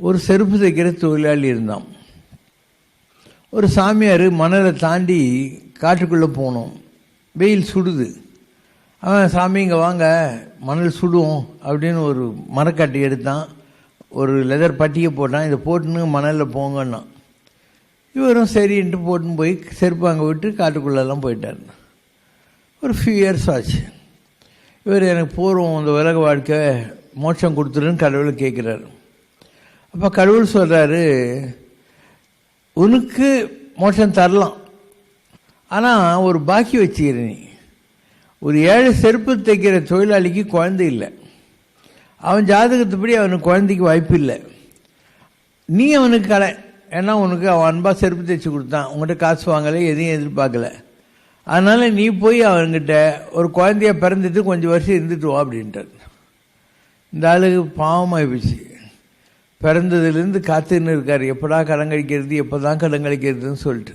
ஒரு செருப்பு தைக்கிற தொழிலாளி இருந்தான். ஒரு சாமியார் மணலை தாண்டி காட்டுக்குள்ளே போனோம். வெயில் சுடுது. அவன் சாமி இங்கே வாங்க. மணல் சுடும் அப்படின்னு ஒரு மரக்காட்டி எடுத்தான். ஒரு லெதர் பட்டியை போட்டான். இதை போட்டுன்னு மணலில் போங்கன்னான். இவரும் சரின்ட்டு போட்டுன்னு போய் செருப்பு அங்கே விட்டு காட்டுக்குள்ளெல்லாம் போயிட்டார். ஒரு ஃபியூ இயர்ஸ் ஆச்சு. இவர் எனக்கு போகிறோம் இந்த உலக வாழ்க்கை மோட்சம் கொடுத்துருன்னு கடவுளை கேட்குறாரு. அப்போ கடவுள் சொல்கிறாரு உனக்கு மோட்சம் தரலாம். ஆனால் ஒரு பாக்கி வச்சுக்கிற நீ. ஒரு ஏழு செருப்பு தைக்கிற தொழிலாளிக்கு குழந்தை இல்லை. அவன் ஜாதகத்துப்படி அவனுக்கு குழந்தைக்கு வாய்ப்பு இல்லை. நீ அவனுக்கு கலை. ஏன்னா உனக்கு அவன் அன்பாக செருப்பு தைச்சு கொடுத்தான். உங்கள்கிட்ட காசு வாங்கலை எதையும் எதிர்பார்க்கல. அதனால் நீ போய் அவன்கிட்ட ஒரு குழந்தைய பிறந்துட்டு கொஞ்சம் வருஷம் இருந்துட்டு வா அப்படின்ட்டார் இந்த ஆளுக்கு பாவமாகி போச்சு பிறந்ததுலேருந்து காத்துன்னு இருக்கார். எப்படா கடன் கழிக்கிறது எப்போ தான் கடன் கழிக்கிறதுன்னு சொல்லிட்டு.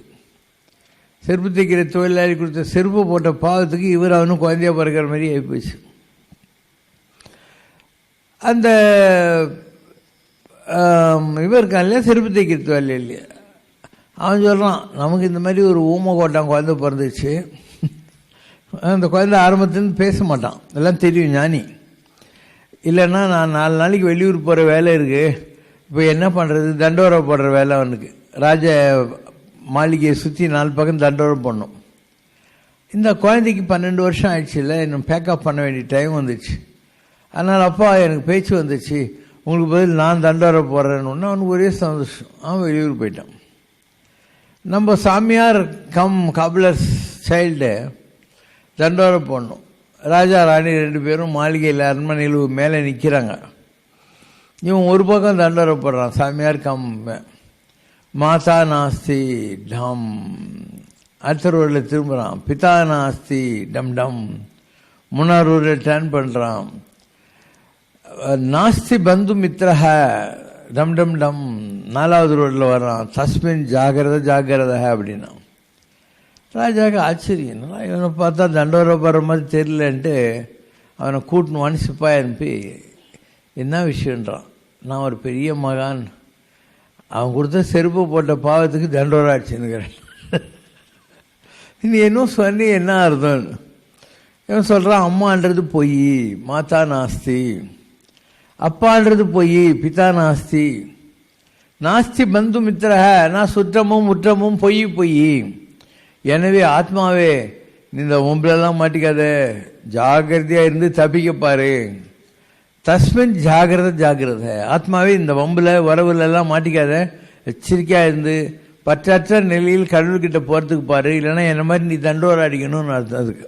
செருப்பு தைக்கிற தொழிலாளி கொடுத்த செருப்பு போட்ட பாவத்துக்கு இவர் அவனும் குழந்தைய பிறக்கிற மாதிரி ஆகிப்போச்சு அந்த இவர் இருக்கான் இல்லையா? செருப்பு தைக்கிற தொழில் இல்லையா? அவன் சொல்கிறான் நமக்கு இந்த மாதிரி ஒரு ஊமை கோட்டான் குழந்த பிறந்துச்சு அந்த குழந்தை ஆரம்பத்துலேருந்து பேச மாட்டான். எல்லாம் தெரியும் ஞானி. இல்லைன்னா நான் நாலு நாளைக்கு வெளியூர் போகிற வேலை இருக்குது இப்போ என்ன பண்ணுறது தண்டோரம் போடுற வேலை அவனுக்கு. ராஜ மாளிகையை சுற்றி நாலு பக்கம் தண்டோரம் பண்ணும் இந்த குழந்தைக்கு பன்னெண்டு வருஷம் ஆயிடுச்சு இல்லை இன்னும் பேக்கப் பண்ண வேண்டிய டைம் வந்துச்சு. அதனால் அப்பா எனக்கு பேச்சு வந்துச்சு. உங்களுக்கு பதில் நான் தண்டோரம் போடுறேன்னு. அவனுக்கு ஒரே சந்தோஷம். அவன் வெளியூர் போயிட்டான். நம்ம சாமியார் கம் கபிலர் சைல்டு தண்டோரம் போடணும். ராஜா ராணி ரெண்டு பேரும் மாளிகையில் அரண்மனையில் மேலே நிற்கிறாங்க இவன் ஒரு பக்கம் தண்டரப்படுறான் சாமியார் கம். மாதா நாஸ்தி டம். அடுத்த திரும்புகிறான் பிதா நாஸ்தி டம் டம். முன்னார் ரோடில் டேர்ன் பண்ணுறான் நாஸ்தி பந்து மித்ரஹ டம் டம் டம். நாலாவது ரோட்டில் வர்றான். தஸ்மின் ஜாகிரத ஜாகிரத அப்படின்னா. ராஜாவுக்கு ஆச்சரியம். இவனை பார்த்தா தண்டோரம் போகிற மாதிரி தெரியலன்ட்டு அவனை கூட்டணுவான்னு சிப்பாய் அனுப்பி என்ன விஷயன்றான் நான் ஒரு பெரிய மகான். அவன் கொடுத்த செருப்பு போட்ட பாவத்துக்கு தண்டோரம் ஆச்சுன்னுக்கிறேன் நீ என்ன சொன்னி என்ன அர்த்தம்? இவன் சொல்கிறான் அம்மான்றது பொய் மாதா நாஸ்தி. அப்பான்றது பொய் பிதா நாஸ்தி. நாஸ்தி பந்து மித்திரக நான் சுற்றமும் முற்றமும் பொய் பொய். எனவே ஆத்மாவே இந்த ஒம்பளெல்லாம் மாட்டிக்காத. ஜாகிரதையாக இருந்து தப்பிக்கப்பாரு தஸ்மின் ஜாகிரத ஜாகிரத. ஆத்மாவே இந்த வம்பில் வரவுல எல்லாம் மாட்டிக்காத. எச்சரிக்கையாக இருந்து பற்றற்ற நிலையில் கடவுள்கிட்ட போகிறதுக்கு பாரு இல்லைன்னா என்ன மாதிரி நீ தண்டோரம் அடிக்கணும்னு அர்த்தம் அதுக்கு.